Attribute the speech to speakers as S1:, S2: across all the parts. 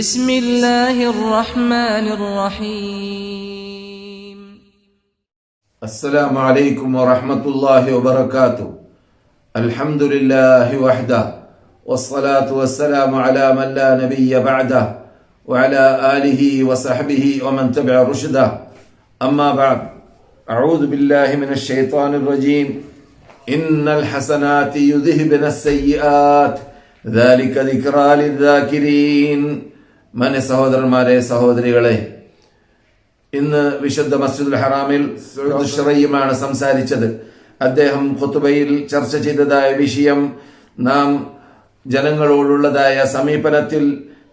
S1: بسم الله الرحمن الرحيم.
S2: السلام عليكم ورحمة الله وبركاته. الحمد لله وحده والصلاة والسلام على من لا نبي بعده وعلى آله وصحبه ومن تبع رشده. أما بعد أعوذ بالله من الشيطان الرجيم. إن الحسنات يذهبن السيئات. ذلك ذكرى للذاكرين. من സഹോദരന്മാരെ സഹോദരികളെ ഇന്ന് വിശുദ്ധ മസ്ജിദുൽ ഹറാമിൽ ഷറയുമാണ് സംസാരിച്ചത്. അദ്ദേഹം ഖുത്തുബയിൽ ചർച്ച ചെയ്തതായ വിഷയം നാം ജനങ്ങളോടുള്ളതായ സമീപനത്തിൽ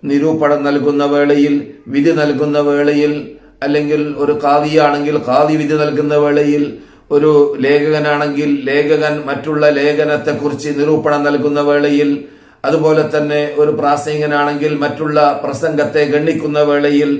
S2: നിരൂപണം നൽകുന്ന വേളയിൽ വിധി നൽകുന്ന വേളയിൽ അല്ലെങ്കിൽ ഒരു കാവിയാണെങ്കിൽ കാവി വിധി നൽകുന്ന വേളയിൽ ഒരു ലേഖകനാണെങ്കിൽ ലേഖകൻ മറ്റുള്ള ലേഖനത്തെക്കുറിച്ച് നിരൂപണം നൽകുന്ന വേളയിൽ അതുപോലെ തന്നെ ഒരു പ്രാസംഗികനാണെങ്കിൽ മറ്റുള്ള പ്രസംഗത്തെ ഗണ്ണിക്കുന്ന വേളയിൽ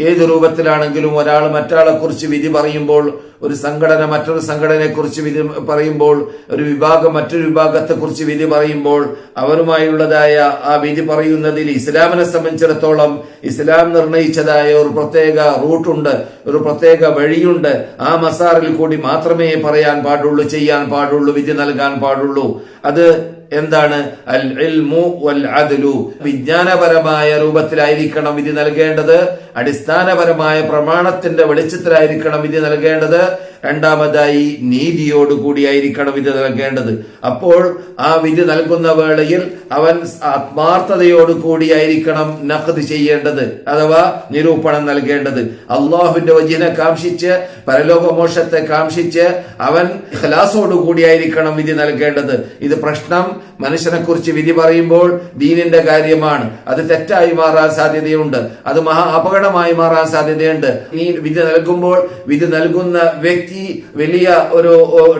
S2: ഏത് രൂപത്തിലാണെങ്കിലും ഒരാൾ മറ്റാളെ കുറിച്ച് വിധി പറയുമ്പോൾ ഒരു സംഘടന മറ്റൊരു സംഘടനയെ കുറിച്ച് വിധി പറയുമ്പോൾ ഒരു വിഭാഗം മറ്റൊരു വിഭാഗത്തെ കുറിച്ച് വിധി പറയുമ്പോൾ അവരുമായുള്ളതായ ആ വിധി പറയുന്നതിൽ ഇസ്ലാമിനെ സംബന്ധിച്ചിടത്തോളം ഇസ്ലാം നിർണയിച്ചതായ ഒരു പ്രത്യേക റൂട്ടുണ്ട് ഒരു പ്രത്യേക വഴിയുണ്ട്. ആ മസാറിൽ കൂടി മാത്രമേ പറയാൻ പാടുള്ളൂ ചെയ്യാൻ പാടുള്ളൂ വിധി നൽകാൻ പാടുള്ളൂ. അത് എന്താണ്? അൽ ഇൽമു വൽ അദ്ലു. വിജ്ഞാനപരമായ രൂപത്തിലായിരിക്കണം വിധി നൽകേണ്ടത്. അടിസ്ഥാനപരമായ പ്രമാണത്തിന്റെ വെളിച്ചത്തിലായിരിക്കണം വിധി നൽകേണ്ടത്. രണ്ടാമതായി നീതിയോട് കൂടിയായിരിക്കണം വിധി നൽകേണ്ടത്. അപ്പോൾ ആ വിധി നൽകുന്ന വേളയിൽ അവൻ ആത്മാർത്ഥതയോട് കൂടിയായിരിക്കണം നഖദ് ചെയ്യേണ്ടത് അഥവാ നിരൂപണം നൽകേണ്ടത്. അള്ളാഹുവിന്റെ വചിനെ കാംക്ഷിച്ച് പരലോകമോക്ഷത്തെ കാംക്ഷിച്ച് അവൻ ഖലാസോട് കൂടിയായിരിക്കണം വിധി നൽകേണ്ടത്. ഇത് പ്രശ്നം. മനുഷ്യനെ കുറിച്ച് വിധി പറയുമ്പോൾ ദീനിന്റെ കാര്യമാണ്. അത് തെറ്റായി മാറാൻ സാധ്യതയുണ്ട്. അത് മഹാ അപകടമായി മാറാൻ സാധ്യതയുണ്ട്. ഈ വിധി നൽകുമ്പോൾ വിധി നൽകുന്ന വ്യക്തി വലിയ ഒരു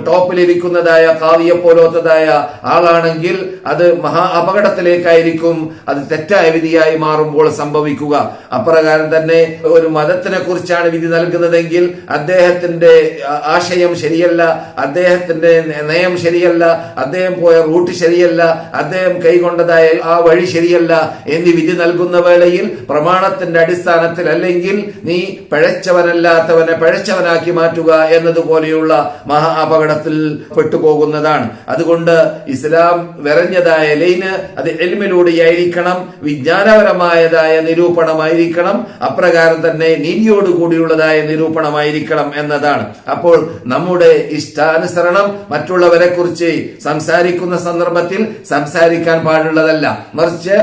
S2: ടോപ്പിലിരിക്കുന്നതായ കാവിയെ പോലത്തതായ ആളാണെങ്കിൽ അത് മഹാ അപകടത്തിലേക്കായിരിക്കും. അത് തെറ്റായ വിധിയായി മാറുമ്പോൾ സംഭവിക്കുക. അപ്രകാരം തന്നെ ഒരു മതത്തിനെ കുറിച്ചാണ് വിധി നൽകുന്നതെങ്കിൽ അദ്ദേഹത്തിന്റെ ആശയം ശരിയല്ല അദ്ദേഹത്തിന്റെ നയം ശരിയല്ല അദ്ദേഹം പോയ റൂട്ട് ശരിയല്ല അദ്ദേഹം കൈകൊണ്ടതായ ആ വഴി ശരിയല്ല എന്ന് വിധി നൽകുന്ന വേളയിൽ പ്രമാണത്തിന്റെ അടിസ്ഥാനത്തിൽ അല്ലെങ്കിൽ നീ പഴച്ചവനല്ലാത്തവനെ പഴച്ചവനാക്കി മാറ്റുക എന്നതുപോലെയുള്ള മഹാ അപകടത്തിൽ പെട്ടുപോകുന്നതാണ്. അതുകൊണ്ട് ഇസ്ലാം വിറഞ്ഞതായ ലൈന് അത് എൽമിലൂടെയായിരിക്കണം വിജ്ഞാനപരമായതായ നിരൂപണമായിരിക്കണം അപ്രകാരം തന്നെ നീതിയോട് കൂടിയുള്ളതായ നിരൂപണമായിരിക്കണം എന്നതാണ്. അപ്പോൾ നമ്മുടെ ഇഷ്ടാനുസരണം മറ്റുള്ളവരെ കുറിച്ച് സംസാരിക്കുന്ന സന്ദർഭത്തിൽ സംസാരിക്കാൻ പാടുള്ളതല്ല. മറിച്ച്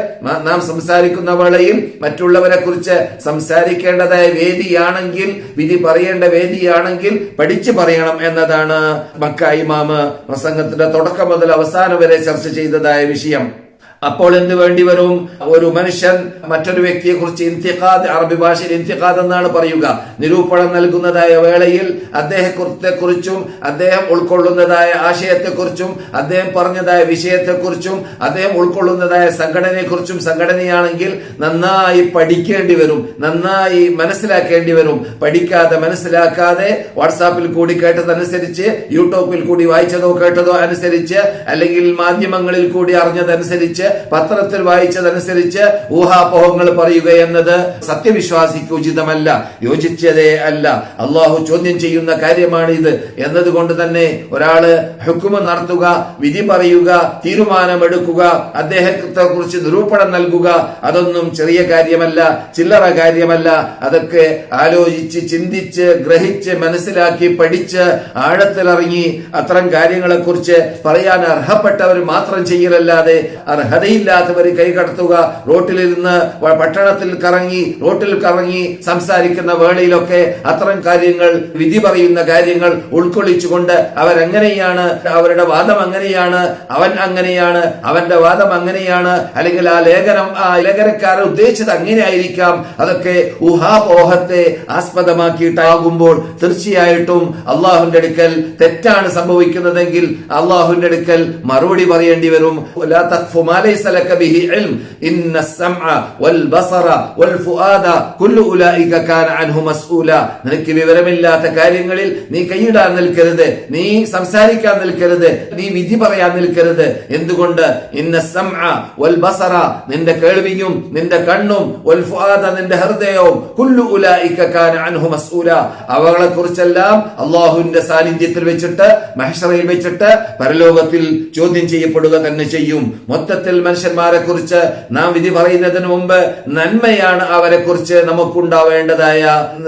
S2: നാം സംസാരിക്കുന്ന വേളയിൽ മറ്റുള്ളവരെ കുറിച്ച് സംസാരിക്കേണ്ടതായ വേദിയാണെങ്കിൽ വിധി പറയേണ്ട വേദിയാണെങ്കിൽ പഠിച്ചു പറയണം എന്നതാണ് മക്ക ഇമാമ് പ്രസംഗത്തിന്റെ തുടക്കം മുതൽ അവസാനം വരെ ചർച്ച ചെയ്തതായ വിഷയം. അപ്പോൾ എന്ത് വേണ്ടി വരും? ഒരു മനുഷ്യൻ മറ്റൊരു വ്യക്തിയെ കുറിച്ച് ഇന്തിഖാദ് അറബി ഭാഷയിൽ ഇന്തിഖാദ് എന്നാണ് പറയുക. നിരൂപണം നൽകുന്നതായ വേളയിൽ അദ്ദേഹത്തെ കുറിച്ചും അദ്ദേഹം ഉൾക്കൊള്ളുന്നതായ ആശയത്തെക്കുറിച്ചും അദ്ദേഹം പറഞ്ഞതായ വിഷയത്തെക്കുറിച്ചും അദ്ദേഹം ഉൾക്കൊള്ളുന്നതായ സംഘടനയെക്കുറിച്ചും സംഘടനയാണെങ്കിൽ നന്നായി പഠിക്കേണ്ടി വരും നന്നായി മനസ്സിലാക്കേണ്ടി വരും. പഠിക്കാതെ മനസ്സിലാക്കാതെ വാട്സാപ്പിൽ കൂടി കേട്ടതനുസരിച്ച് യൂട്യൂബിൽ കൂടി വായിച്ചതോ കേട്ടതോ അനുസരിച്ച് അല്ലെങ്കിൽ മാധ്യമങ്ങളിൽ കൂടി അറിഞ്ഞതനുസരിച്ച് പത്രത്തിൽ വായിച്ചതനുസരിച്ച് ഊഹാപോഹങ്ങൾ പറയുക എന്നത് സത്യവിശ്വാസിക്ക് ഉചിതമല്ല യോജിച്ചതേ അല്ല. അള്ളാഹു ചോദ്യം ചെയ്യുന്ന കാര്യമാണ് ഇത് എന്നതുകൊണ്ട് തന്നെ ഒരാൾ ഹുക്കുമ നടത്തുക വിധി പറയുക തീരുമാനമെടുക്കുക അദ്ദേഹത്തെ കുറിച്ച് നിരൂപണം നൽകുക അതൊന്നും ചെറിയ കാര്യമല്ല ചില്ലറ കാര്യമല്ല. അതൊക്കെ ആലോചിച്ച് ചിന്തിച്ച് ഗ്രഹിച്ച് മനസ്സിലാക്കി പഠിച്ച് ആഴത്തിലിറങ്ങി അത്തരം കാര്യങ്ങളെക്കുറിച്ച് പറയാൻ അർഹപ്പെട്ടവർ മാത്രം ചെയ്യലല്ലാതെ അർഹതയില്ലാത്തവർ കൈകടത്തുക റോട്ടിൽ ഇരുന്ന് പട്ടണത്തിൽ കറങ്ങി റോട്ടിൽ കറങ്ങി സംസാരിക്കുന്ന വേളയിലൊക്കെ അത്തരം കാര്യങ്ങൾ വിധി പറയുന്ന കാര്യങ്ങൾ ഉൾക്കൊള്ളിച്ചുകൊണ്ട് അവരെങ്ങനെയാണ് അവരുടെ വാദം അങ്ങനെയാണ് അവൻ അങ്ങനെയാണ് അവന്റെ വാദം അങ്ങനെയാണ് അല്ലെങ്കിൽ ആ ലേഖനം ആ ലേഖനക്കാരൻ ഉദ്ദേശിച്ചത് അങ്ങനെയായിരിക്കാം. അതൊക്കെ ഊഹാപോഹത്തെ ആസ്പദമാക്കിയിട്ടാകുമ്പോൾ തീർച്ചയായിട്ടും അള്ളാഹുന്റെ അടുക്കൽ തെറ്റാണ് സംഭവിക്കുന്നതെങ്കിൽ അള്ളാഹുന്റെ അടുക്കൽ മറുപടി പറയേണ്ടി വരും. ليس لك به علم إن السمع والبصر والفؤاد كل أولئك كان عنه مسؤولا നിനക്ക് വിവരമില്ലാത്ത കാര്യങ്ങളിൽ നീ കൈയിടാൻ നിൽക്കരുത് നീ സംസാരിക്കാൻ നിൽക്കരുത് നീ വിധി പറയാൻ നിൽക്കരുത് എന്തുകൊണ്ട് ഇന്ന സംഅ വൽ ബസറ നിന്റെ കേൾവിയും നിന്റെ കണ്ണും വൽ ഫുആദ നിന്റെ ഹൃദയവും കുല്ലു ഉലൈക കാന അൻഹു മസ്ഊല അവകളെ കുറിച്ചെല്ലാം അള്ളാഹുവിന്റെ സാന്നിധ്യത്തിൽ വെച്ചിട്ട് മഹ്ഷറയിൽ വെച്ചിട്ട് പരലോകത്തിൽ ചോദ്യം ചെയ്യപ്പെടുക തന്നെ ചെയ്യും മൊത്തത്തിൽ മനുഷ്യന്മാരെ കുറിച്ച് നാം വിധി പറയുന്നതിന് മുമ്പ് നന്മയാണ് അവരെ കുറിച്ച് നമുക്കുണ്ടാവേണ്ടതായ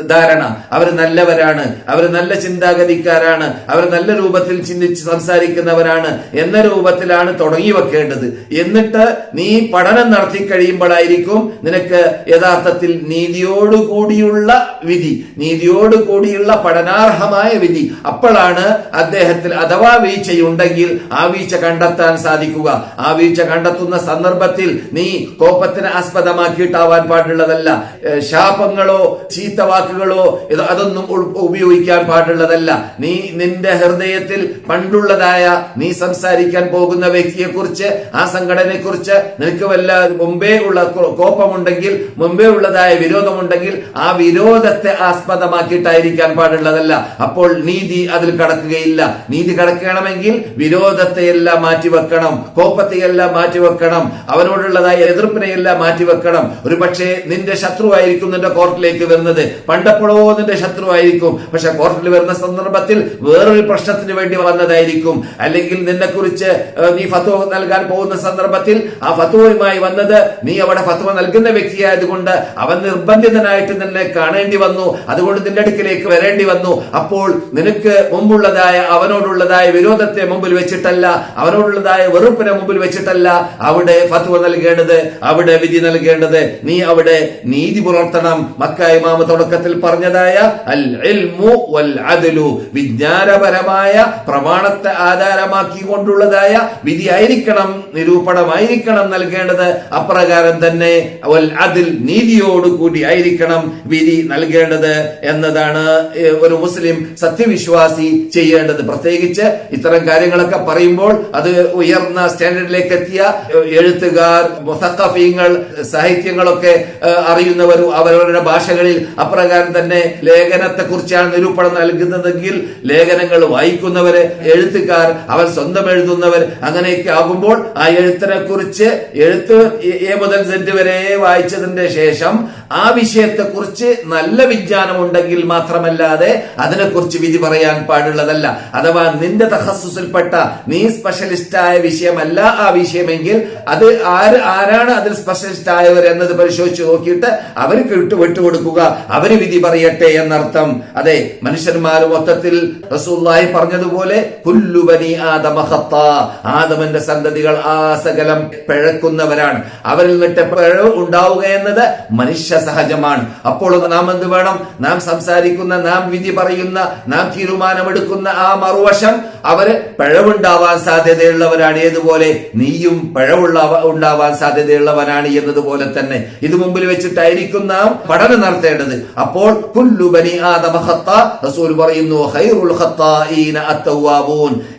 S2: ധാരണ. അവർ നല്ലവരാണ്. അവർ നല്ല ചിന്താഗതിക്കാരാണ്. അവർ നല്ല രൂപത്തിൽ ചിന്തിച്ച് സംസാരിക്കുന്നവരാണ്. എന്ന രൂപത്തിലാണ് തുടങ്ങി വെക്കേണ്ടത്. എന്നിട്ട് നീ പഠനം നടത്തി കഴിയുമ്പോഴായിരിക്കും നിനക്ക് യഥാർത്ഥത്തിൽ നീതിയോടുകൂടിയുള്ള വിധി നീതിയോടുകൂടിയുള്ള പഠനാർഹമായ വിധി. അപ്പോഴാണ് അദ്ദേഹത്തിൽ അഥവാ വീഴ്ചയുണ്ടെങ്കിൽ ആ വീഴ്ച കണ്ടെത്താൻ സാധിക്കുക. ആ വീഴ്ച കണ്ടെത്തുന്ന സന്ദർഭത്തിൽ നീ കോപത്തിന് ആസ്പദമാക്കിയിട്ടാവാൻ പാടുള്ളതല്ല. ശാപങ്ങളോ ചീത്ത വാക്കുകളോ അതൊന്നും ഉപയോഗിക്കാൻ പാടുള്ളതല്ല. നീ നിന്റെ ഹൃദയത്തിൽ പണ്ടുള്ളതായ നീ സംസാരിക്കാൻ പോകുന്ന വ്യക്തിയെ കുറിച്ച് ആ സംഘടനയെ കുറിച്ച് നിനക്ക് വല്ല മുമ്പേ ഉള്ള കോപ്പമുണ്ടെങ്കിൽ മുമ്പേ ഉള്ളതായ വിരോധമുണ്ടെങ്കിൽ ആ വിരോധത്തെ ആസ്പദമാക്കിയിട്ടായിരിക്കാൻ പാടുള്ളതല്ല. അപ്പോൾ നീതി അതിൽ കടക്കുകയില്ല. നീതി കടക്കണമെങ്കിൽ വിരോധത്തെയെല്ലാം മാറ്റിവെക്കണം. കോപത്തെയെല്ലാം മാറ്റിവെക്കണം. അവനോടുള്ളതായ എതിർപ്പിനെയെല്ലാം മാറ്റിവെക്കണം. ഒരു പക്ഷേ നിന്റെ ശത്രുവായിരിക്കും നിന്റെ കോർട്ടിലേക്ക് വരുന്നത്. പണ്ടപ്പോഴോ നിന്റെ ശത്രുവായിരിക്കും. പക്ഷെ കോർട്ടിൽ വരുന്ന സന്ദർഭത്തിൽ വേറൊരു പ്രശ്നത്തിന് വേണ്ടി വന്നതായിരിക്കും. അല്ലെങ്കിൽ നിന്നെക്കുറിച്ച് നീ ഫത്വ നൽകാൻ പോകുന്ന സന്ദർഭത്തിൽ ആ ഫത്വയുമായി വന്നത് നീ അവിടെ ഫത്വ നൽകുന്ന വ്യക്തിയായതുകൊണ്ട് അവൻ നിർബന്ധിതനായിട്ട് നിന്നെ കാണേണ്ടി വന്നു. അതുകൊണ്ട് നിന്റെ അടുക്കിലേക്ക് വരേണ്ടി വന്നു. അപ്പോൾ നിനക്ക് മുമ്പുള്ളതായ അവനോടുള്ളതായ വിരോധത്തെ മുമ്പിൽ വെച്ചിട്ടല്ല അവനോടുള്ളതായ വെറുപ്പിനെ മുമ്പിൽ വെച്ചിട്ടല്ല അവിടെ ഫത്വ നൽകേണ്ടത് അവിടെ വിധി നൽകേണ്ടത്. നീ അവിടെ നീതി പുലർത്തണം. മക്കായ മാമ തുടക്കത്തിൽ പറഞ്ഞതായ അൽ വൽ അദലു വിജ്ഞാനപരമായ പ്രമാണത്തെ ആധാരമാക്കിക്കൊണ്ടുള്ളതായ വിധിയായിരിക്കണം നിരൂപണമായിരിക്കണം നൽകേണ്ടത്. അപ്രകാരം തന്നെ വൽ അതിൽ നീതിയോടുകൂടി ആയിരിക്കണം വിധി നൽകേണ്ടത് എന്നതാണ് ഒരു മുസ്ലിം സത്യവിശ്വാസി ചെയ്യേണ്ടത്. പ്രത്യേകിച്ച് ഇത്തരം കാര്യങ്ങളൊക്കെ പറയുമ്പോൾ അത് ഉയർന്ന സ്റ്റാൻഡേർഡിലേക്ക് എത്തിയ എഴുത്തുകാർ മുസക്കഫീങ്ങൾ സാഹിത്യങ്ങളൊക്കെ അറിയുന്നവരും അവരവരുടെ ഭാഷകളിൽ അപ്രകാരം തന്നെ ലേഖനത്തെ കുറിച്ചാണ് നിരൂപണം നൽകുന്നതെങ്കിൽ ലേഖനങ്ങൾ വായിക്കുന്നവര് എഴുത്തുകാർ അവർ സ്വന്തം എഴുതുന്നവർ അങ്ങനെയൊക്കെ ആകുമ്പോൾ ആ എഴുത്തിനെ കുറിച്ച് എഴുത്ത് എ- മുതൽ സെന്റ് വരെ വായിച്ചതിന്റെ ശേഷം ആ വിഷയത്തെ കുറിച്ച് നല്ല വിജ്ഞാനം ഉണ്ടെങ്കിൽ മാത്രമല്ലാതെ അതിനെക്കുറിച്ച് വിധി പറയാൻ പാടുള്ളതല്ല. അഥവാ നിന്റെ തഹസ്സുസിൽപ്പെട്ട നീ സ്പെഷ്യലിസ്റ്റായ വിഷയമല്ല ആ വിഷയമെങ്കിൽ അത് ആര് ആരാണ് അതിൽ സ്പെഷ്യലിസ്റ്റ് ആയവർ എന്നത് പരിശോധിച്ച് നോക്കിയിട്ട് അവർക്ക് വിട്ടു വിട്ടുകൊടുക്കുക. അവർ വിധി പറയട്ടെ എന്നർത്ഥം. അതെ മനുഷ്യന്മാർ മൊത്തത്തിൽ റസൂല്ലായി പറഞ്ഞതുപോലെ പുല്ലുബനി ആദമ ഖത്താ. ആദമന്റെ സന്തതികൾ ആ സകലം പിഴക്കുന്നവരാണ്. അവരിൽ നിന്നിട്ട് പിഴവ് ഉണ്ടാവുക എന്നത് മനുഷ്യ സഹജമാണ്. അപ്പോൾ നാം എന്ത് വേണം? നാം സംസാരിക്കുന്ന നാം വിധി പറയുന്ന നാം തീരുമാനമെടുക്കുന്ന ആ മറുവശം അവർ പിഴവുണ്ടാവാൻ സാധ്യതയുള്ളവരാണ്. ഏതുപോലെ? നീയും പിഴവുള്ള ഉണ്ടാവാൻ സാധ്യതയുള്ളവനാണ് എന്നതുപോലെ തന്നെ. ഇത് മുമ്പിൽ വെച്ചിട്ടായിരിക്കും നാം പഠനം നടത്തേണ്ടത്. അപ്പോൾ കുല്ലുബനി ആദമ. റസൂൽ പറയുന്നു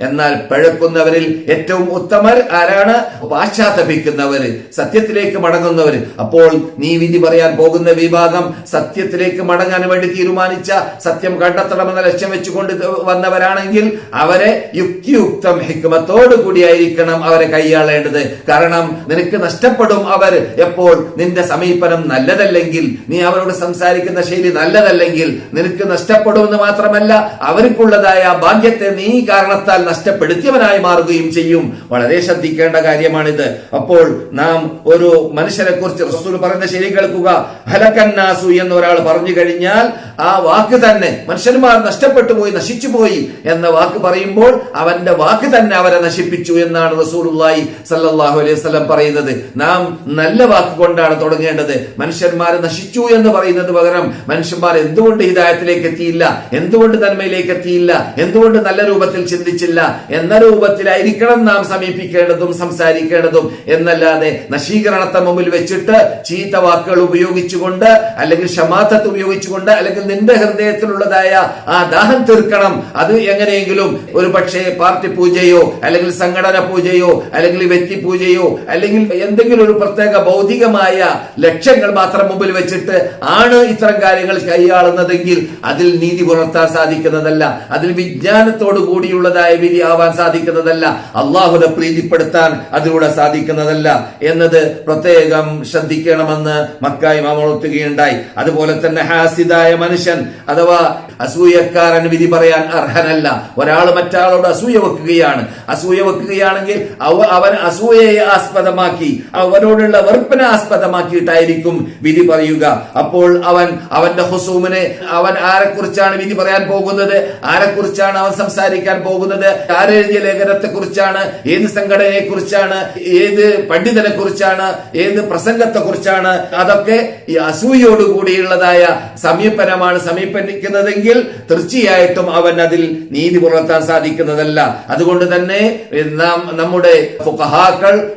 S2: എന്നാൽ പഴക്കുന്നവരിൽ ഏറ്റവും ഉത്തമർ ആരാണ്? പാശ്ചാത്തപിക്കുന്നവര് സത്യത്തിലേക്ക് മടങ്ങുന്നവര്. അപ്പോൾ നീ വിധി പറയാൻ പോകുന്ന വിഭാഗം സത്യത്തിലേക്ക് മടങ്ങാൻ വേണ്ടി തീരുമാനിച്ച സത്യം കണ്ടെത്തണമെന്ന ലക്ഷ്യം വെച്ചുകൊണ്ട് വന്നവരാണെങ്കിൽ അവരെ യുക്തിയുക്തം ഹിക്മത്തോടു കൂടിയായിരിക്കണം അവരെ കൈയാളേണ്ടത്. കാരണം നിനക്ക് നഷ്ടപ്പെടും അവർ. എപ്പോൾ? നിന്റെ സമീപനം നല്ലതല്ലെങ്കിൽ നീ അവരോട് സംസാരിക്കുന്ന ശൈലി നല്ലതല്ലെങ്കിൽ നിനക്ക് നഷ്ടപ്പെടും എന്ന് മാത്രമല്ല അവർക്കുള്ളതായ ഭാഗ്യത്തെ നീ കാരണത്താൽ നഷ്ടപ്പെടുത്തിയവനായി മാറുകയും ചെയ്യും. വളരെ ശ്രദ്ധിക്കേണ്ട കാര്യമാണിത്. അപ്പോൾ നാം ഒരു മനുഷ്യനെ കുറിച്ച് റസൂൽ പറഞ്ഞ ശരി കേൾക്കുക. ഹലക്കന്നാസു എന്ന് ഒരാൾ പറഞ്ഞു കഴിഞ്ഞാൽ ആ വാക്ക് തന്നെ മനുഷ്യന്മാർ നഷ്ടപ്പെട്ടു പോയി നശിച്ചു പോയി എന്ന വാക്ക് പറയുമ്പോൾ അവന്റെ വാക്ക് തന്നെ അവരെ നശിപ്പിച്ചു എന്നാണ് റസൂലുള്ളാഹി സല്ലല്ലാഹു അലൈഹി സ്വലം പറയുന്നത് നാം നല്ല വാക്ക് കൊണ്ടാണ് തുടങ്ങേണ്ടത്. മനുഷ്യന്മാരെ നശിച്ചു എന്ന് പറയുന്നത് പകരം മനുഷ്യന്മാർ എന്തുകൊണ്ട് ഹിതായത്തിലേക്ക് എത്തിയില്ല? എന്തുകൊണ്ട് നന്മയിലേക്ക് എത്തിയില്ല? എന്തുകൊണ്ട് നല്ല രൂപത്തിൽ ചിന്തിച്ചില്ല? എന്ന രൂപത്തിലായിരിക്കണം നാം സമീപിക്കേണ്ടതും സംസാരിക്കേണ്ടതും. എന്നല്ലാതെ നശീകരണത്തെ മുമ്പിൽ വെച്ചിട്ട് ചീത്ത വാക്കുകൾ ഉപയോഗിച്ചുകൊണ്ട് അല്ലെങ്കിൽ ക്ഷമാത്തത്ത് ഉപയോഗിച്ചുകൊണ്ട് അല്ലെങ്കിൽ നിന്റെ ഹൃദയത്തിലുള്ളതായ ആ ദാഹം തീർക്കണം. അത് എങ്ങനെയെങ്കിലും ഒരു പക്ഷേ പാർട്ടി പൂജയോ അല്ലെങ്കിൽ സംഘടന പൂജയോ അല്ലെങ്കിൽ വ്യക്തി പൂജയോ അല്ലെങ്കിൽ എന്തെങ്കിലും ഒരു പ്രത്യേക ഭൗതികമായ ലക്ഷ്യങ്ങൾ മാത്രം മുമ്പിൽ വെച്ചിട്ട് ആണ് ഇത്തരം കാര്യങ്ങൾ കൈയാളുന്നതെങ്കിൽ അതിൽ നീതി പുലർത്താൻ സാധിക്കുന്നതല്ല അതിൽ വിജ്ഞാനത്തോടു കൂടിയുള്ളതായ വിധി ആവാൻ സാധിക്കുന്നതല്ല അള്ളാഹുനെ പ്രീതിപ്പെടുത്താൻ അതിലൂടെ സാധിക്കുന്നതല്ല എന്നത് പ്രത്യേകം ശ്രദ്ധിക്കണമെന്ന് മക്കായി മാമോർത്തുകയുണ്ടായി അതുപോലെ തന്നെ ഹാസിദായ മനുഷ്യൻ അഥവാ അസൂയക്കാരൻ വിധി പറയാൻ അർഹനല്ല. ഒരാൾ മറ്റാളോട് അസൂയ വെക്കുകയാണ്. അസൂയ വെക്കുകയാണെങ്കിൽ അവൻ അവൻ അസൂയയെ ആസ്പദമാക്കി അവനോടുള്ള വെറുപ്പിനെ ആസ്പദമാക്കിയിട്ടായിരിക്കും വിധി പറയുക. അപ്പോൾ അവൻ അവന്റെ ഹുസൂമിനെ അവൻ ആരെക്കുറിച്ചാണ് വിധി പറയാൻ പോകുന്നത്? ആരെക്കുറിച്ചാണ് അവൻ സംസാരിക്കാൻ പോകുന്നത്? ആരെഴുതിയ ലേഖനത്തെ കുറിച്ചാണ് ഏത് സംഘടനയെ കുറിച്ചാണ് ഏത് പണ്ഡിതനെ കുറിച്ചാണ് ഏത് പ്രസംഗത്തെ കുറിച്ചാണ് അതൊക്കെ ഈ അസൂയോട് കൂടിയുള്ളതായ സമീപനമാണ് സമീപനിക്കുന്നതെങ്കിൽ തീർച്ചയായിട്ടും അവൻ അതിൽ നീതി പുലർത്താൻ സാധിക്കുന്നതല്ല. അതുകൊണ്ട് തന്നെ നാം നമ്മുടെ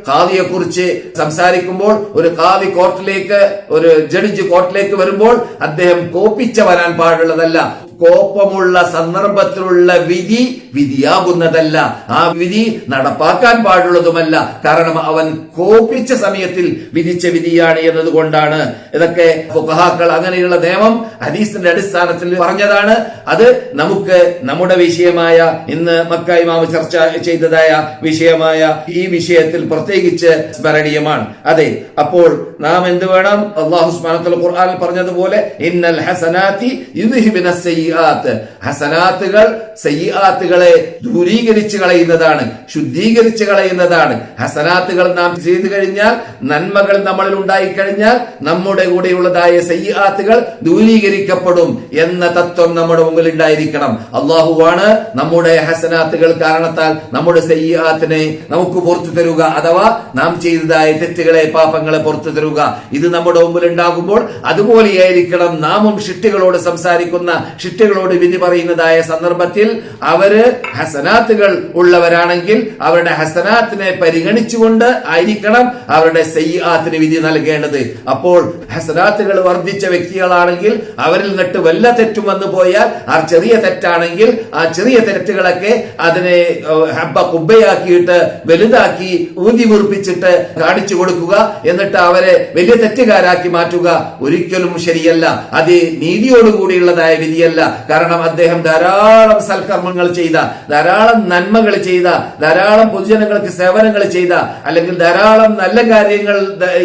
S2: ഖാദിയെ കുറിച്ച് സംസാരിക്കുമ്പോൾ ഒരു ഖാദി കോർട്ടിലേക്ക് ഒരു ജഡ്ജ് കോർട്ടിലേക്ക് വരുമ്പോൾ അദ്ദേഹം കോപ്പിച്ച വരാൻ പാടുള്ളതല്ല. കോപ്പമുള്ള സന്ദർഭത്തിലുള്ള വിധി വിധിയാകുന്നതല്ല. ആ വിധി നടപ്പാക്കാൻ പാടുള്ളതുമല്ല. കാരണം അവൻ കോപ്പിച്ച സമയത്തിൽ വിധിച്ച വിധിയാണ് എന്നതുകൊണ്ടാണ്. ഇതൊക്കെ ഫുഹാക്കൾ അങ്ങനെയുള്ള നിയമം ഹദീസിന്റെ അടിസ്ഥാനത്തിൽ പറഞ്ഞതാണ്. അത് നമുക്ക് നമ്മുടെ വിഷയമായ ഇന്ന് മക്കായി മാവ് ചർച്ച ചെയ്തതായ വിഷയമായ ഈ വിഷയത്തിൽ പ്രത്യേകിച്ച് സ്മരണീയമാണ്. അതെ അപ്പോൾ നാം എന്ത് വേണം? അള്ളാഹു ഖുർആനിൽ പറഞ്ഞതുപോലെ ഇന്നൽ ഹസനാത്തി യുദ്ഹിബിന സയ്യാത്ത്. ഹസനാത്തുകൾ സയ്യാത്തുകളെ ദൂരീകരിച്ച് കളയുന്നതാണ് ശുദ്ധീകരിച്ച് കളയുന്നതാണ്. ഹസനാത്തുകൾ നാം ചെയ്തു കഴിഞ്ഞാൽ നന്മകൾ നമ്മളിൽ ഉണ്ടായിക്കഴിഞ്ഞാൽ നമ്മുടെ കൂടെയുള്ളതായ സയ്യാത്തുകൾ ദൂരീകരിക്കപ്പെടും എന്ന തത്വം നമ്മുടെ മുമ്പിൽ ഉണ്ടായിരിക്കണം. അള്ളാഹുവാണ് നമ്മുടെ ഹസനാത്തുകൾ കാരണത്താൽ നമ്മുടെ സയ്യാത്തിനെ നമുക്ക് പുറത്തു തരുക അഥവാ നാം ചെയ്തതായ തെറ്റുകളെ പാപങ്ങളെ പുറത്തു തരുക. ഇത് നമ്മുടെ മുമ്പിൽ ഉണ്ടാകുമ്പോൾ അതുപോലെയായിരിക്കണം. നാമും ഷിട്ടികളോട് സംസാരിക്കുന്ന ഷിട്ടികളോട് വിധി പറയുന്നതായ സന്ദർഭത്തിൽ അവർ ഹസനാത്തുകൾ ഉള്ളവരാണെങ്കിൽ അവരുടെ ഹസനാത്തിനെ പരിഗണിച്ചുകൊണ്ട് ആയിരിക്കണം അവരുടെ സയ്യാത്തിന് വിധി നൽകേണ്ടത്. അപ്പോൾ ഹസനാത്തുകൾ വർദ്ധിച്ച വ്യക്തികളാണെങ്കിൽ അവരിൽ നിന്നിട്ട് വല്ല തെറ്റും വന്നു പോയാൽ ആ ചെറിയ തെറ്റാണെങ്കിൽ ആ ചെറിയ തെറ്റുകളൊക്കെ അതിനെ ഹബ്ബ കുബ്ബയാക്കിയിട്ട് വലുതാക്കി ഊതി മുറിപ്പിച്ചിട്ട് കാണിച്ചു കൊടുക്കുക. എന്നിട്ട് അവരെ വലിയ തെറ്റുകാരാക്കി മാറ്റുക. ഒരിക്കലും ശരിയല്ല. അത് നീതിയോടുകൂടിയുള്ളതായ വിധിയല്ല. കാരണം അദ്ദേഹം ധാരാളം സൽക്കർമ്മങ്ങൾ ചെയ്ത ധാരാളം നന്മകൾ ചെയ്ത ധാരാളം പൊതുജനങ്ങൾക്ക് സേവനങ്ങൾ ചെയ്ത അല്ലെങ്കിൽ ധാരാളം നല്ല കാര്യങ്ങൾ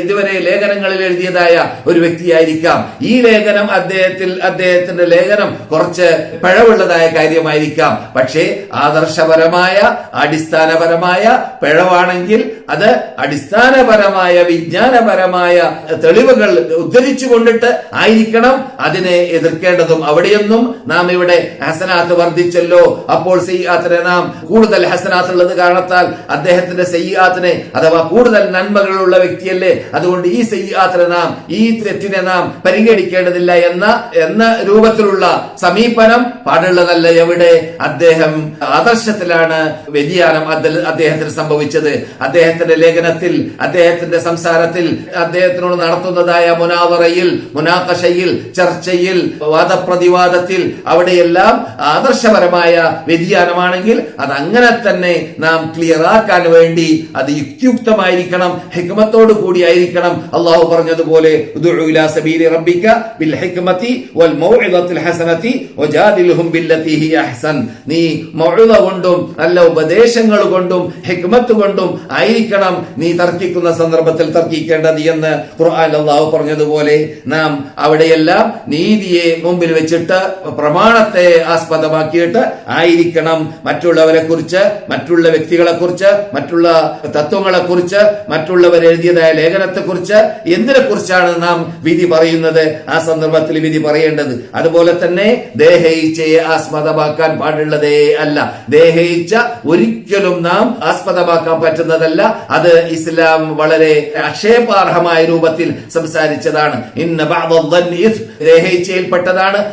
S2: ഇതുവരെ ലേഖനങ്ങളിൽ എഴുതിയതായ ഒരു വ്യക്തിയായിരിക്കാം. ഈ ലേഖനം അദ്ദേഹത്തിൽ അദ്ദേഹത്തിന്റെ ലേഖനം കുറച്ച് പിഴവുള്ളതായ കാര്യമായിരിക്കാം. പക്ഷേ ആദർശപരമായ അടിസ്ഥാനപരമായ പിഴവാണെങ്കിൽ അത് അടിസ്ഥാനപരമായ വിജ്ഞാനപരമായ തെളിവുകൾ ഉദ്ധരിച്ചു കൊണ്ടിട്ട് ആയിരിക്കണം അതിനെ എതിർക്കേണ്ടതും അവിടെയൊന്നും നാം ഇവിടെ ഹസനാത്ത് വർദ്ധിച്ചല്ലോ. അപ്പോൾ സയ്യാത്തിനെ നാം കൂടുതൽ ഹസനാത്ത് ഉള്ളത് കാരണത്താൽ അദ്ദേഹത്തിന്റെ സയ്യാത്തിനെ അഥവാ കൂടുതൽ നന്മകളുള്ള വ്യക്തിയല്ലേ? അതുകൊണ്ട് ഈ സയ്യാത്തിനെ നാം ഈ തെറ്റിനെ നാം പരിഗണിക്കേണ്ടതില്ല എന്ന എന്ന രൂപത്തിലുള്ള സമീപനം പാടുള്ളതല്ല എവിടെ. അദ്ദേഹം ആദർശത്തിലാണ് വ്യതിയാനം അദ്ദേഹത്തിന് സംഭവിച്ചത്. അദ്ദേഹത്തിന്റെ ലേഖനത്തിൽ അദ്ദേഹത്തിന്റെ സംസാരത്തിൽ അദ്ദേഹത്തിനോട് നടത്തുന്നതായ മുനാവറയിൽ മുനാകഷയിൽ ചർച്ചയിൽ വാദപ്രതിവാദത്തിൽ അവിടെയെല്ലാം ആദർശപരമായ വ്യതിയാനമാണെങ്കിൽ അത് അങ്ങനെ തന്നെ നാം ക്ലിയർ ആക്കാൻ വേണ്ടി അത് യുക്തിയുക്തമായിരിക്കണം ഹിക്മത്തോടു കൂടിയായിരിക്കണം അള്ളാഹു പറഞ്ഞതുപോലെ നീ മൗഇദ കൊണ്ടും നല്ല ഉപദേശങ്ങൾ കൊണ്ടും ഹിക്മത്ത് കൊണ്ടും ആയിരിക്കണം നീ തർക്കിക്കുന്ന സന്ദർഭത്തിൽ തർക്കിക്കേണ്ടത് എന്ന് ഖുർആൻ അള്ളാഹു പറഞ്ഞതുപോലെ നാം അവിടെയെല്ലാം നീതിയെ മുമ്പിൽ വെച്ചിട്ട് പ്രമാണത്തെ ആസ്പദമാക്കിയിട്ട് ആയിരിക്കണം മറ്റുള്ളവരെ കുറിച്ച് മറ്റുള്ള വ്യക്തികളെ കുറിച്ച് മറ്റുള്ള തത്വങ്ങളെ കുറിച്ച് മറ്റുള്ളവർ എഴുതിയതായ ലേഖനത്തെ കുറിച്ച് എന്തിനെ കുറിച്ചാണ് നാം വിധി പറയുന്നത്? ആ സന്ദർഭത്തിൽ വിധി പറയേണ്ടത്. അതുപോലെ തന്നെ ദേഹയിച്ചയെ ആസ്പദമാക്കാൻ പാടുള്ളതേ അല്ല. ദേഹയിച്ച ഒരിക്കലും നാം ആസ്പദമാക്കാൻ പറ്റുന്നതല്ല. അത് ഇസ്ലാം വളരെ അക്ഷേപാർഹമായ രൂപത്തിൽ സംസാരിച്ചതാണ്. ഇന്ന്. ദേഹയിച്ചയിൽപ്പെട്ടതാണ്